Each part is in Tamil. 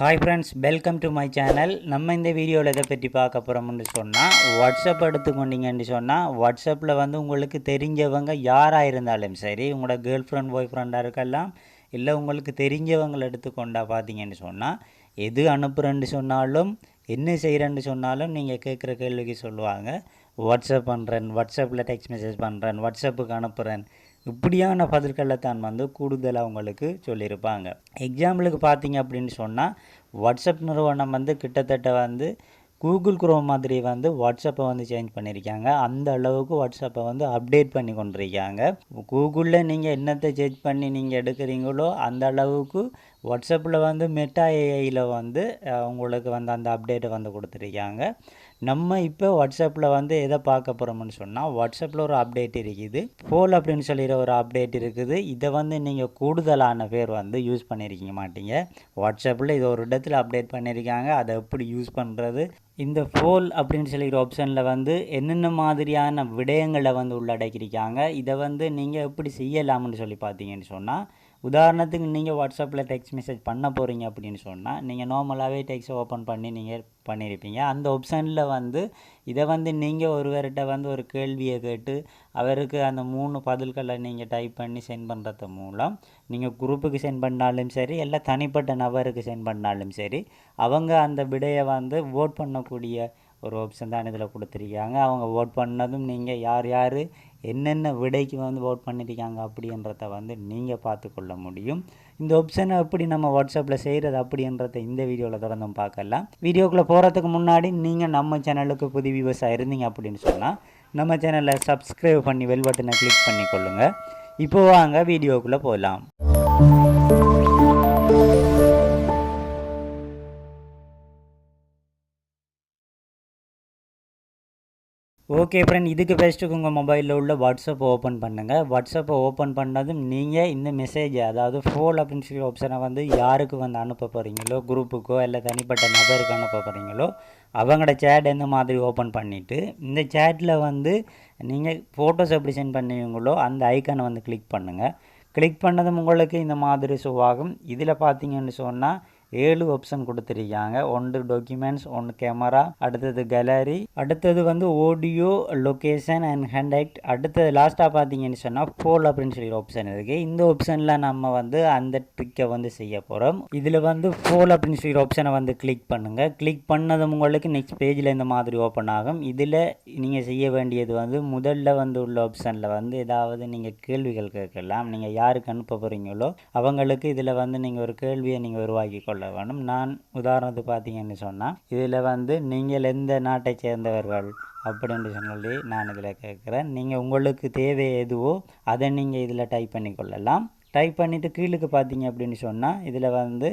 Hi friends welcome to my channel நம்ம இந்த வீடியோவில் எதை பற்றி பார்க்க போகிறோம்னு சொன்னால் வாட்ஸ்அப் எடுத்துக்கொண்டீங்கன்னு சொன்னால் வாட்ஸ்அப்பில் வந்து உங்களுக்கு தெரிஞ்சவங்க யாராக இருந்தாலும் சரி உங்களோட கேர்ள் ஃப்ரெண்ட் பாய் ஃப்ரெண்டாக இருக்கலாம் இல்லை உங்களுக்கு தெரிஞ்சவங்களை எடுத்துக்கொண்டா பார்த்தீங்கன்னு சொன்னால் எது அனுப்புகிறேன்னு சொன்னாலும் என்ன செய்கிறேன்னு சொன்னாலும் நீங்கள் கேட்குற கேள்விக்கு சொல்லுவாங்க. வாட்ஸ்அப் பண்ணுறேன் வாட்ஸ்அப்பில் டெக்ஸ்ட் மெசேஜ் பண்ணுறேன் வாட்ஸ்அப்புக்கு அனுப்புகிறேன் இப்படியான பதில்களை தான் வந்து கூடுதலாக உங்களுக்கு சொல்லியிருப்பாங்க. எக்ஸாம்பிளுக்கு பார்த்தீங்க அப்படின்னு சொன்னால் வாட்ஸ்அப் நிறுவனம் வந்து கிட்டத்தட்ட வந்து கூகுள் குரோம் மாதிரி வந்து வாட்ஸ்அப்பை வந்து சேஞ்ச் பண்ணியிருக்காங்க. அந்த அளவுக்கு வாட்ஸ்அப்பை வந்து அப்டேட் பண்ணி கொண்டிருக்காங்க. கூகுளில் நீங்கள் என்னத்தை சேஞ்ச் பண்ணி நீங்கள் எடுக்கிறீங்களோ அந்த அளவுக்கு வாட்ஸ்அப்பில் வந்து மெட்டா ஏஐயில் வந்து உங்களுக்கு வந்து அந்த அப்டேட்டை வந்து கொடுத்துருக்காங்க. நம்ம இப்போ வாட்ஸ்அப்பில் வந்து எதை பார்க்க போகிறோம்னு சொன்னால் வாட்ஸ்அப்பில் ஒரு அப்டேட் இருக்குது. ஃபோல் அப்படின்னு சொல்லிற ஒரு அப்டேட் இருக்குது. இதை வந்து நீங்கள் கூடுதலான பேர் வந்து யூஸ் பண்ணியிருக்கீங்க மாட்டீங்க. வாட்ஸ்அப்பில் இது ஒரு இடத்துல அப்டேட் பண்ணியிருக்காங்க அதை எப்படி யூஸ் பண்ணுறது இந்த ஃபோல் அப்படின்னு சொல்லிக்கிற ஆப்ஷனில் வந்து என்னென்ன மாதிரியான விடயங்களை வந்து உள்ளடக்கியிருக்காங்க? இதை வந்து நீங்கள் எப்படி செய்யலாம்னு சொல்லி பார்த்தீங்கன்னு சொன்னால் உதாரணத்துக்கு நீங்கள் வாட்ஸ்அப்பில் டெக்ஸ்ட் மெசேஜ் பண்ண போகிறீங்க அப்படின்னு சொன்னால் நீங்கள் நார்மலாகவே டெக்ஸ்ட் ஓப்பன் பண்ணி நீங்கள் பண்ணியிருப்பீங்க அந்த ஆப்ஷனில் வந்து இதை வந்து நீங்கள் ஒருவர்கிட்ட வந்து ஒரு கேள்வியை கேட்டு அவருக்கு அந்த மூணு பதில்களை நீங்கள் டைப் பண்ணி சென்ட் பண்ணுறது மூலம் நீங்கள் குரூப்புக்கு சென்ட் பண்ணாலும் சரி இல்லை தனிப்பட்ட நபருக்கு சென்ட் பண்ணாலும் சரி அவங்க அந்த விடையை வந்து ஓட் பண்ணக்கூடிய ஒரு ஆப்ஷன் தான் இதில் கொடுத்துருக்காங்க. அவங்க ஓட் பண்ணதும் நீங்கள் யார் யார் என்னென்ன விடைக்கு வந்து ஓட் பண்ணியிருக்காங்க அப்படின்றத வந்து நீங்கள் பார்த்து கொள்ள முடியும். இந்த ஆப்ஷனை எப்படி நம்ம வாட்ஸ்அப்பில் செய்கிறது அப்படின்றத இந்த வீடியோவில் தொடர்ந்தும் பார்க்கலாம். வீடியோக்குள்ளே போகிறதுக்கு முன்னாடி நீங்கள் நம்ம சேனலுக்கு புது வியூவர்ஸாக இருந்தீங்க அப்படின்னு சொன்னால் நம்ம சேனலை சப்ஸ்கிரைப் பண்ணி வெல் பட்டனை கிளிக் பண்ணி கொள்ளுங்கள் இப்போ வாங்க வீடியோக்குள்ளே போகலாம் ஓகே ஃப்ரெண்ட் இதுக்கு பெஸ்ட்டுக்கு உங்கள் மொபைலில் உள்ள வாட்ஸ்அப் ஓப்பன் பண்ணுங்கள் வாட்ஸ்அப்பை ஓப்பன் பண்ணதும் நீங்கள் இந்த மெசேஜ் அதாவது ஃபோல் அப்படின்னு சொல்லி ஆப்ஷனை வந்து யாருக்கு வந்து அனுப்ப போகிறீங்களோ குரூப்புக்கோ இல்லை தனிப்பட்ட நபருக்கு அனுப்ப போகிறீங்களோ அவங்களோட சேட் எந்த மாதிரி ஓப்பன் பண்ணிவிட்டு இந்த சேட்டில் வந்து நீங்கள் ஃபோட்டோஸ் எப்படி சென்ட் பண்ணுவீங்களோ அந்த ஐக்கானை வந்து கிளிக் பண்ணுங்கள் கிளிக் பண்ணதும் உங்களுக்கு இந்த மாதிரி ஷோ ஆகும். இதில் பார்த்தீங்கன்னு சொன்னால் ஏழு ஆப்ஷன் கொடுத்துருக்காங்க. ஒன்று டாக்குமெண்ட்ஸ் ஒன்று கேமரா அடுத்தது கேலரி அடுத்தது வந்து ஆடியோ லொக்கேஷன் அண்ட் ஹேண்டைட் அடுத்தது லாஸ்ட்டாக பார்த்தீங்கன்னு சொன்னால் ஃபோல் அப்படின்னு சொல்லி ஆப்ஷன் இருக்குது இந்த ஆப்ஷனில் நம்ம வந்து அந்த ட்ரிக்கை வந்து செய்ய போகிறோம் இதில் வந்து ஃபோல் அப்படின்னு சொல்லி ஆப்ஷனை வந்து கிளிக் பண்ணுங்கள் கிளிக் பண்ணதும் உங்களுக்கு நெக்ஸ்ட் பேஜில் இந்த மாதிரி ஓப்பன் ஆகும். இதில் நீங்கள் செய்ய வேண்டியது வந்து முதல்ல வந்து உள்ள ஆப்ஷனில் வந்து ஏதாவது நீங்கள் கேள்விகள் கேட்கலாம். நீங்கள் யாருக்கு அனுப்ப போகிறீங்களோ அவங்களுக்கு இதில் வந்து நீங்கள் ஒரு கேள்வியை நீங்கள் உருவாக்கி கொள்ள வேணும் நான் உதாரணத்துக்கு பார்த்தீங்கன்னு சொன்னால் இதில் வந்து நீங்கள் எந்த நாட்டை சேர்ந்தவர்கள் அப்படின்னு சொல்லி நான் இதில் கேட்குறேன். நீங்கள் உங்களுக்கு தேவை எதுவோ அதை நீங்கள் இதில் டைப் பண்ணி கொள்ளலாம் டைப் பண்ணிவிட்டு கீழுக்கு பார்த்தீங்க அப்படின்னு சொன்னால் இதில் வந்து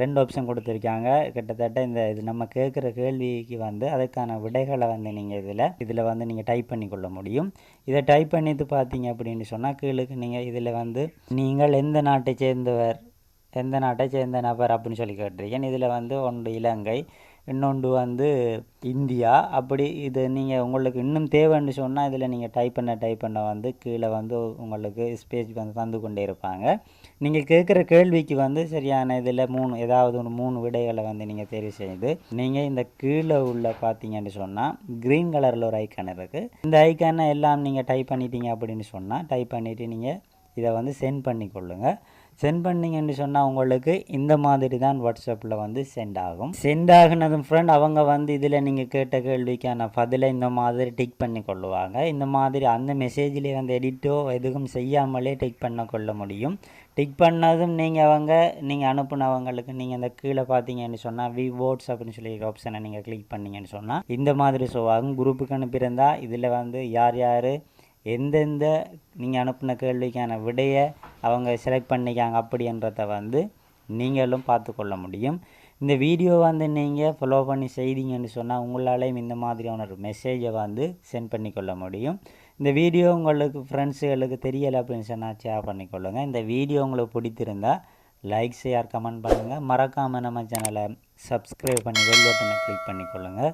ரெண்டு ஆப்ஷன் கொடுத்துருக்காங்க. கிட்டத்தட்ட இந்த இது நம்ம கேட்குற கேள்விக்கு வந்து அதுக்கான விடைகளை வந்து நீங்கள் இதில் இதில் வந்து நீங்கள் டைப் பண்ணி கொள்ள முடியும். இதை டைப் பண்ணிட்டு பார்த்தீங்க அப்படின்னு சொன்னால் கீழுக்கு நீங்கள் இதில் வந்து நீங்கள் எந்த நாட்டை சேர்ந்தவர் எந்த நாட்டை சேர்ந்த நபர் அப்படின்னு சொல்லி கேட்டிருக்கேன். இதில் வந்து ஒன்று இலங்கை இன்னொன்று வந்து இந்தியா. அப்படி இது நீங்கள் உங்களுக்கு இன்னும் தேவைன்னு சொன்னால் இதில் நீங்கள் டைப் பண்ண டைப் பண்ண வந்து கீழே வந்து உங்களுக்கு ஸ்பேஸ் வந்து தந்து கொண்டே இருப்பாங்க. நீங்கள் கேட்குற கேள்விக்கு வந்து சரியான இதில் மூணு ஏதாவது ஒரு மூணு விடைகளை வந்து நீங்கள் தெரிவு செய்து நீங்கள் இந்த கீழே உள்ள பார்த்தீங்கன்னு சொன்னால் க்ரீன் கலரில் ஒரு ஐக்கான் இருக்குது இந்த ஐக்கானை எல்லாம் நீங்கள் டைப் பண்ணிட்டீங்க அப்படின்னு சொன்னால் டைப் பண்ணிவிட்டு நீங்கள் இதை வந்து சென்ட் பண்ணி கொள்ளுங்கள் சென்ட் பண்ணீங்கன்னு சொன்னால் உங்களுக்கு இந்த மாதிரி தான் வாட்ஸ்அப்பில் வந்து சென்ட் ஆகும். சென்ட் ஆகுனதும் ஃப்ரெண்ட் அவங்க வந்து இதில் நீங்கள் கேட்ட கேள்விக்கான பதிலை இந்த மாதிரி டிக் பண்ணி கொள்ளுவாங்க. இந்த மாதிரி அந்த மெசேஜ்லேயே வந்து எடிட்டோ எதுவும் செய்யாமலே டிக் பண்ண கொள்ள முடியும். டிக் பண்ணதும் நீங்கள் அவங்க நீங்கள் அனுப்புனவங்களுக்கு நீங்கள் இந்த கீழே பார்த்தீங்கன்னு சொன்னால் வி votes அப்படின்னு சொல்லி ஆப்ஷனை நீங்கள் கிளிக் பண்ணீங்கன்னு சொன்னால் இந்த மாதிரி ஷோ ஆகும். குரூப்புக்கு அனுப்பியிருந்தால் இதில் வந்து யார் யார் எந்தெந்த நீங்கள் அனுப்பின கேள்விக்கான விடையை அவங்க செலக்ட் பண்ணிக்காங்க அப்படின்றத வந்து நீங்களும் பார்த்து கொள்ள முடியும். இந்த வீடியோ வந்து நீங்கள் ஃபாலோ பண்ணி செய்தீங்கன்னு சொன்னால் உங்களாலேயும் இந்த மாதிரியான ஒரு மெசேஜை வந்து சென்ட் பண்ணி கொள்ள முடியும். இந்த வீடியோ உங்களுக்கு ஃப்ரெண்ட்ஸுகளுக்கு தெரியலை அப்படின்னு சொன்னால் ஷேர் பண்ணிக்கொள்ளுங்கள் இந்த வீடியோ உங்களுக்கு பிடித்திருந்தால் லைக் ஷேர் கமெண்ட் பண்ணுங்கள் மறக்காமல் நம்ம சேனலை சப்ஸ்கிரைப் பண்ணி வெல் பட்டனை கிளிக் பண்ணிக்கொள்ளுங்கள்